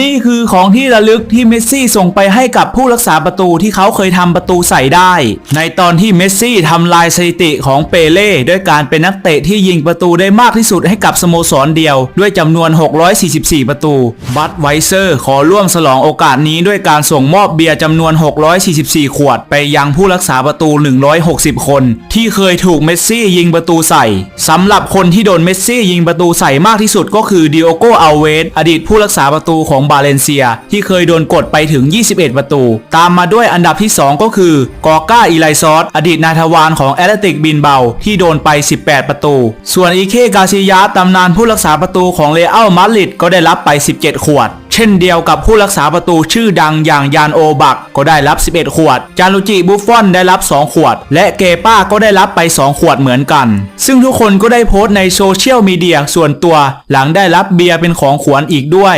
นี่คือของที่ระลึกที่เมสซี่ส่งไปให้กับผู้รักษาประตูที่เขาเคยทำประตูใส่ได้ ในตอนที่เมสซี่ทำลายสถิติของเปเล่ด้วยการเป็นนักเตะที่ยิงประตูได้มากที่สุดให้กับสโมสรเดียว ด้วยจำนวน 644 ประตู บัตไวเซอร์ขอร่วมฉลองโอกาสนี้ด้วยการส่งมอบเบียร์จำนวน 644 ขวด ไปยังผู้รักษาประตู 160 คน ที่เคยถูกเมสซี่ยิงประตูใส่สำหรับคนที่โดนเมสซี่ยิงประตูใส่มากที่สุดก็คือดิโอโกอัลเวสอดีตผู้รักษาประตูของบาเลนเซีย ที่เคยโดนกดไปถึง 21 ประตู ตามมาด้วยอันดับที่ 2 ก็คือกอก้าอีไลซอสอดีตนายทวารของแอตเลติกบินเบาที่โดนไป 18 ประตู ส่วนอีเคกาซิยาตำนานผู้รักษาประตูของเรอัลมาดริดก็ได้รับไป 17 ขวด เช่นเดียวกับผู้รักษาประตูชื่อดังอย่างยานโอบักก็ได้รับ 11 ขวด จารุจิบุฟฟอนได้รับ 2 ขวด และเกป้าก็ได้รับไป 2 ขวดเหมือนกัน ซึ่งทุกคนก็ได้โพสต์ในโซเชียลมีเดียส่วนตัว หลังได้รับเบียร์เป็นของขวัญอีกด้วย